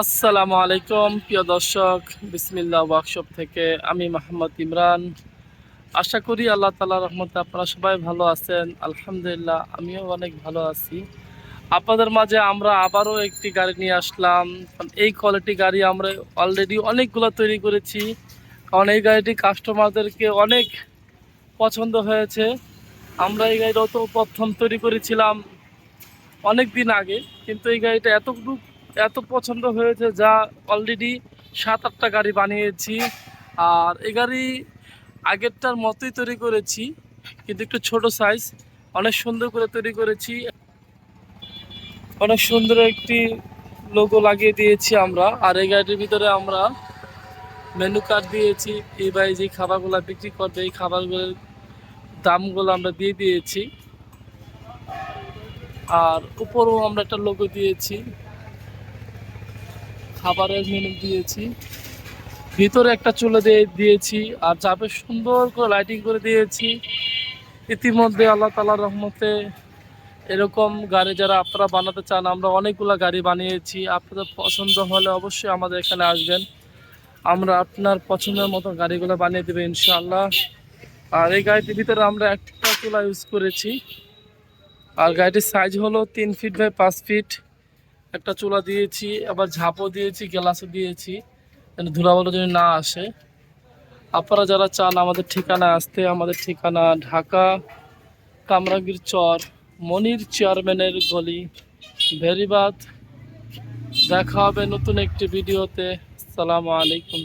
আসসালামু আলাইকুম, প্রিয় দর্শক, বিসমিল্লাহ ওয়ার্কশপ থেকে আমি মোহাম্মদ ইমরান। আশা করি আল্লাহ তালা রহমতে আপনারা সবাই ভালো আছেন। আলহামদুলিল্লাহ, আমিও অনেক ভালো আছি। আপনাদের মাঝে আমরা আবারও একটি গাড়ি নিয়ে আসলাম। এই কোয়ালিটি গাড়ি আমরা অলরেডি অনেকগুলো তৈরি করেছি। কারণ এই গাড়িটি কাস্টমারদেরকে অনেক পছন্দ হয়েছে। আমরা এই গাড়িটা তো প্রথম তৈরি করেছিলাম অনেক দিন আগে। কিন্তু এই গাড়িটা এতটুকু এত পছন্দ হয়েছে যা অলরেডি সাত আটটা গাড়ি বানিয়েছি। আর এই গাড়ি আগেরটার মতোই তৈরি করেছি, কিন্তু একটু ছোট সাইজ অনেক সুন্দর করে তৈরি করেছি। অনেক সুন্দর একটি লোগো লাগিয়ে দিয়েছি আমরা, আর এই গাড়িটির ভিতরে আমরা মেনু কার্ড দিয়েছি, এই ভাই যে খাবারগুলো বিক্রি করবে, এই খাবারগুলোর দামগুলো আমরা দিয়ে দিয়েছি। আর উপরেও আমরা একটা লোগো দিয়েছি। খাবারের মেনু দিয়েছি। ভিতরে একটা চুলে দিয়ে দিয়েছি আর চাপে সুন্দর করে লাইটিং করে দিয়েছি। ইতিমধ্যে আল্লাহ তালার রহমতে এরকম গাড়ি যারা আপনারা বানাতে চান, আমরা অনেকগুলো গাড়ি বানিয়েছি। আপনাদের পছন্দ হলে অবশ্যই আমাদের এখানে আসবেন। আমরা আপনার পছন্দের মতো গাড়িগুলো বানিয়ে দেবো ইনশাআল্লাহ। আর এই গাড়িটির ভিতরে আমরা একটা চুলা ইউজ করেছি। আর গাড়িটির সাইজ হলো তিন ফিট বাই পাঁচ ফিট একটা চুলা দিয়েছি, আবার ঝাঁপও দিয়েছি, গ্লাসও দিয়েছি, যেন ধুলাবালো যেন না আসে। আপনারা যারা চান আমাদের ঠিকানা আসতে, আমাদের ঠিকানা ঢাকা কামরাগির চর, মনির চেয়ারম্যানের গলি ভেরিবাদ দেখা হবে নতুন একটি ভিডিওতে। সালামু আলাইকুম।